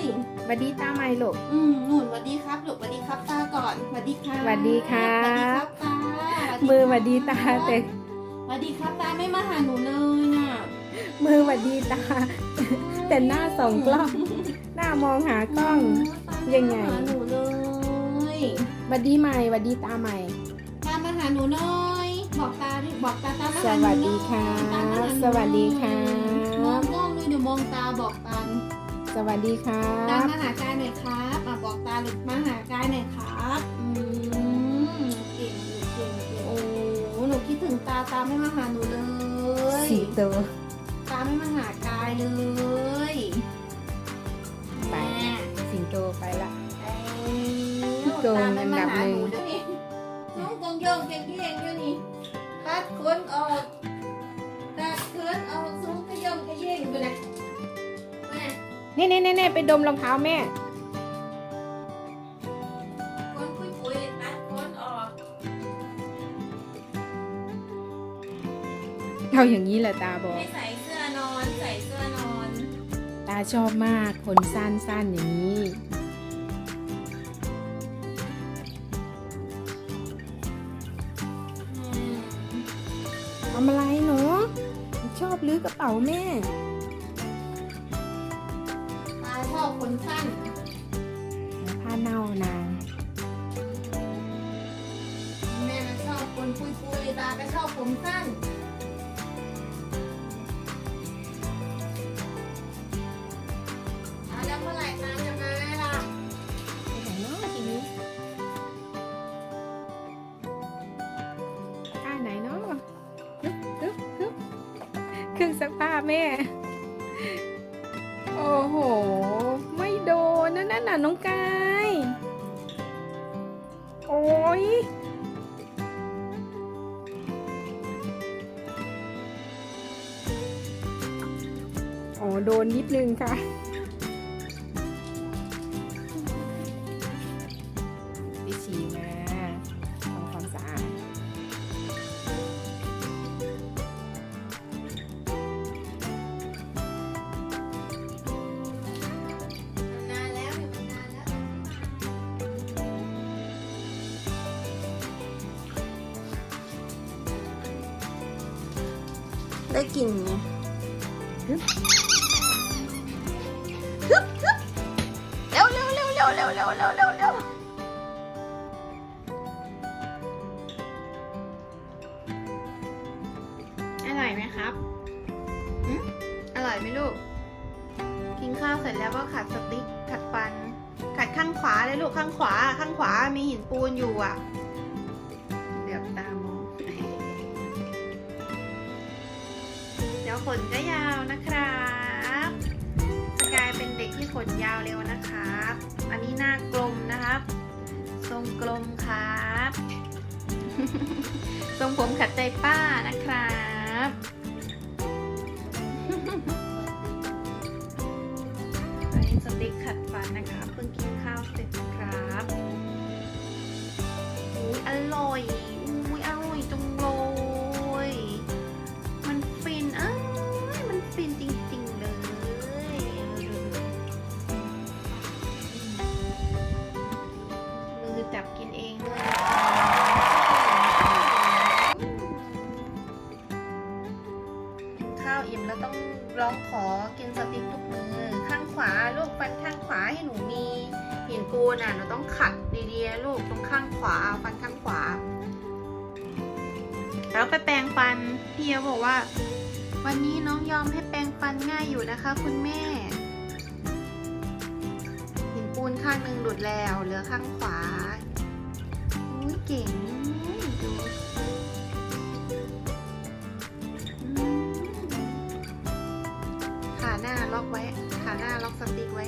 ยสวัสดีตาใหม่ลูก อืมหนุนสวัสดีครับลูกสวัสดีครับตาก่อนสวัสดีครับสวัสดีครับสวัสดีครับตามือสวัสดีตาแต่สวัสดีครับตาไม่มาหาหนูเลยน่ะ มือสวัสดีตา แต่หน้าสองกล้อง หน้ามองหากล้อง ยังไงม่มาหาหนูเลยสวัสดีใหม่สวัสดีตาใหม่ ตามมาหาหนูหน่อยบอกตาบอกตาตามมาหาหนูวัสดีครับสวัสดีครัมองบกล้องเลยเดี๋ยวมองตาบอกตา สวัสดีครัตามบมาหากายหน่อยครับอะบอกตาหลุดมาหากายหน่อยครับอืมเก่งอยู่เก่งเก่งโอ้หนูคิดถึงตาตาไม่มาหาหนูเลยสีโตตาไม่มาหากายเลยไปแม่สิงโตไปละพี่โกงอันดับหนึ่งน้ นี่นี่นี่ไปดมรองเท้าแม่ขนปุยปุยๆตัดขนออกเอาอย่างนี้แหละตาบอก ไม่ใส่เสื้อนอน ใส่เสื้อนอน ตาชอบมากคนสั้นๆอย่างนี้อืมทำอะไรหนู ชอบลื้อกระเป๋าแม่ตา ชอบคนสั้นแล้วผ้าเน่านางแม่มันชอบคนปุยปุยๆตาก็ชอบผมสั้นเอาแล้วเมื่อไหร่ตาจะมาล่ะไปไหนเนาะทีนี้อ่าไหนเนาะฮึบฮึบฮึบเครื่องซักผ้าแม่ ล่ะน้องกาย โอ้ยอ๋อโดนนิดนึงค่ะ ได้กลิ่นไงฮึบฮึบฮึบเร็วเร็วเร็วเร็วเร็วเร็วเร็วเร็วเร็วอร่อยไหมครับหืมอร่อยไหมลูก กินข้าวเสร็จแล้วก็ขัดสติ๊กขัดฟัน ขัดข้างขวาเลยลูกข้างขวา ข้างขวามีหินปูนอยู่อะ ขนก็ยาวนะครับสกายเป็นเด็กที่ขนยาวเร็วนะครับ อันนี้หน้ากลมนะครับ ทรงกลมครับ ทรงผมขัดใจป้านะครับอันนี้สติ ขอกินสติ๊กทุกมือข้างขวาลูกฟันข้างขวาให้หนูมีหินปูนอะหนูต้องขัดดีๆนะลูกตรงข้างขวาฟันข้างขวา แล้วไปแปรงฟันพี่เขาบอกว่า วันนี้น้องยอมให้แปรงฟันง่ายอยู่นะคะ คุณแม่ หินปูนข้างหนึ่งหลุดแล้วเหลือข้างขวาอุ้ยเก่ง หน้าล็อกไว้ ขาหน้าล็อกสติ๊กไว้